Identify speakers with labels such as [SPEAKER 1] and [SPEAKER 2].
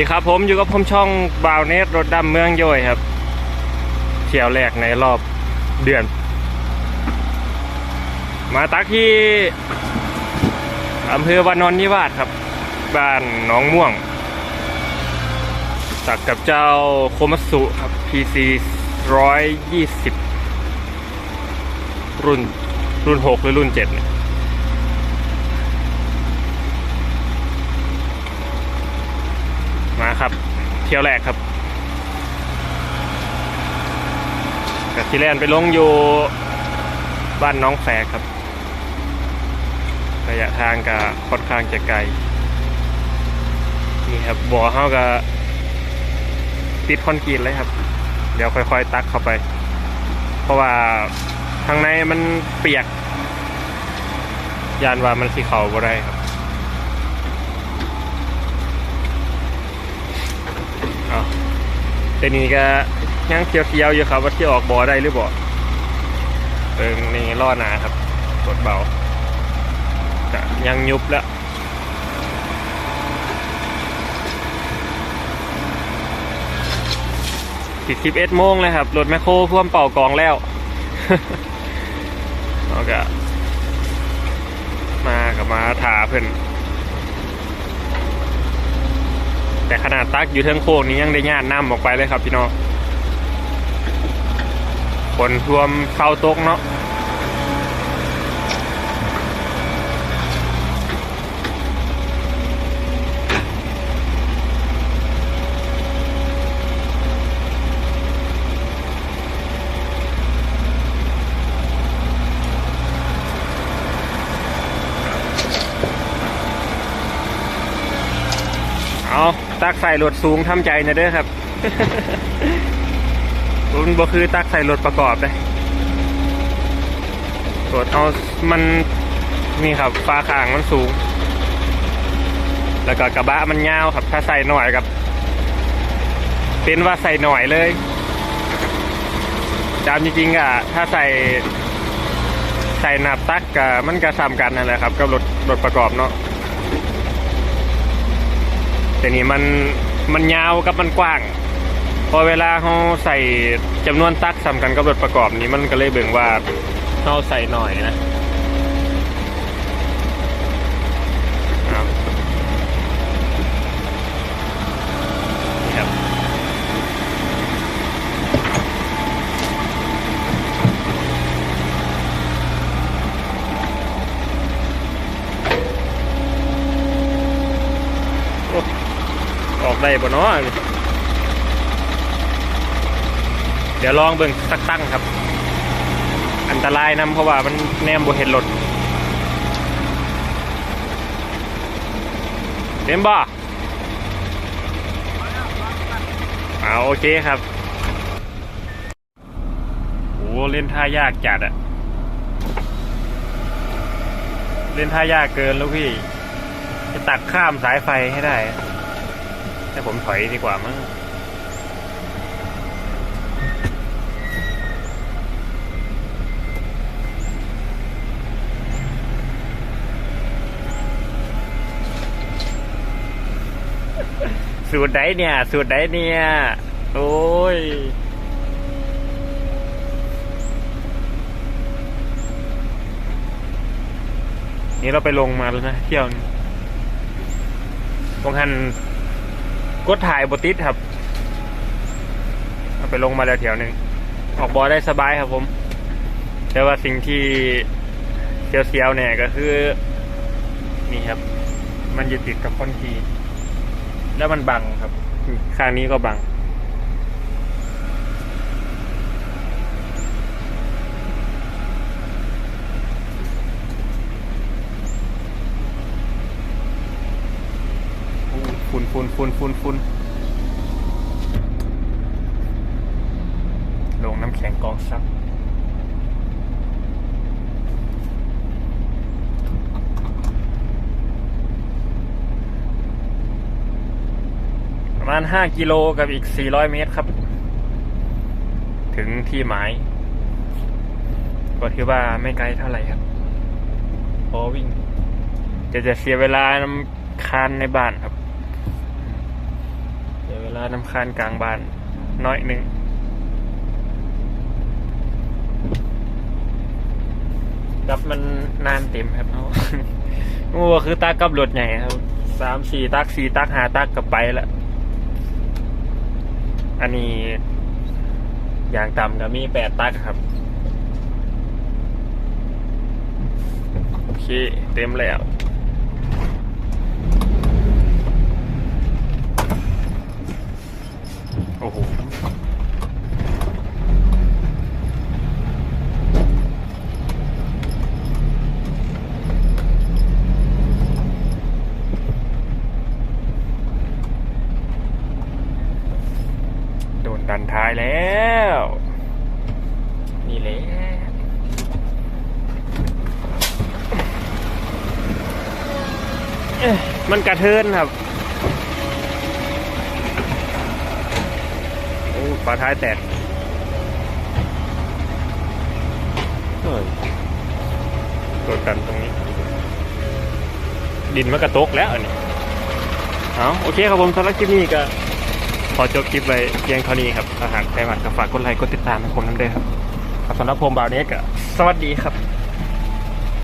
[SPEAKER 1] ดีครับผมอยู่กับผมช่องบาวเนสรถดำเมืองย่อยครับเที่ยวแรกในรอบเดือน มาตักที่อำเภอวานอนนิวาสครับ บ้านหนองม่วง ตักกับเจ้าโคมัสุครับ PC ร้อยยี่สิบรุ่นรุ่นหกหรือรุ่นเจ็ดเนี่ย มาครับ เที่ยวแรกครับกับที่แลนไปลงอยู่บ้านน้องแฝกครับ ระยะทางก็ค่อนข้างจะไกล นี่ครับบ่อเฮาก็ติดคอนกรีตเลยครับ เดี๋ยวค่อยๆ ตักเข้าไป เพราะว่าข้างในมันเปียก ยานว่ามันสีเขาบ่ได้ครับ เอา แต่นี่ก็ยังเคี้ยวๆอยู่ครับ ว่าที่ออกบอได้หรือบ่เอิงนี่ล่อหนาครับกดเบาจะยังยุบแล้วสิบสิบเอ็ดโมงเลยครับรถแมคโครพ่วมเป่ากองแล้วเอาก็มากับมาถาเพิ่น แต่ขนาดตักอยู่เทิงโค้งนี้ยังได้ญาติน้ำออกไปเลยครับพี่น้องฝนท่วมเข้าตกเนาะ เอาตักใส่รถสูงทำใจนะเด้อครับมันบ่คือตักใส่รถประกอบเลยรถเอามันนี่ครับฟ้าข้างมันสูง แล้วก็กระบะมันยาวครับ ถ้าใส่หน่อยกับ เป็นว่าใส่หน่อยเลยจามจริงๆอะถ้าใส่ใส่หนับตักกับมันกระซำกันนั่นแหละครับ กับรถรถประกอบเนาะ แต่นี่มันมันยาวกับมันกว้าง พอเวลาเขาใส่จำนวนตักสำคัญกับรถประกอบนี้มันก็เลยเบ่งว่าเขาใส่หน่อยนะเอานี่ครับโอ้ ออกได้บ่เนาะเดี๋ยวลองเบิ่งสักตั้งครับ อันตรายนํเพราะว่ามันแนมบ่เห็นรถเต็มบ่อาโอเคครับโอ้เล่นท่ายากจัดอะเล่นท่ายากเกินแล้วพี่ จะตักข้ามสายไฟให้ได้ แต่ผมถอยดีกว่ามั้งสูตรไหนเนี่ย สูตรไหนเนี่ย โอ้ยนี่เราไปลงมาแล้วนะเที่ยวนี้ตรงหัน กดถ่ายบติดครับเอาไปลงมาแล้วแถวหนึ่งออกบอได้สบายครับผม แต่ว่าสิ่งที่เสียวๆเนี่ยก็คือ นี่ครับ มันอยู่ติดกับคอนกรีตแล้วมันบังครับ ข้างนี้ก็บัง ฝุ่นฝุ่นฝุ่นฝุ่นลงน้ำแข็งกองซับประมาณ 5 กิโลกับอีก 400 เมตรครับ ถึงที่หมาย ก็ถือว่าไม่ไกลเท่าไหร่ครับ พอวิ่ง จะจะเสียเวลานำคานในบ้านครับ ร้านน้ำคานกลางบ้านน้อยหนึ่งกับมันนานเต็มครับเอาโอ้คือตักกับรถใหญ่ครับสามสี่ตักสี่ตักหาตักกับไปละอันนี้อย่างต่ำก็มีแปดตักครับ โอเค เต็มแล้ว โอ้โหโดนดันท้ายแล้ว นี่แหละมันกระเทินครับ โอ้ ฝาท้ายแตกเฮ้ยโดนดันตรงนี้ ดินมันกระตกแล้วอันนี้เอาโอเคครับผมสำหรับคลิปนี้ก็ขอจบคลิปไว้เพียงเท่านี้ครับถ้าหากใครมาก็ฝากกดไลค์กดติดตามให้ผมน้ำเด้อครับครับสำหรับผมบ่าวเนกอะสวัสดีครับ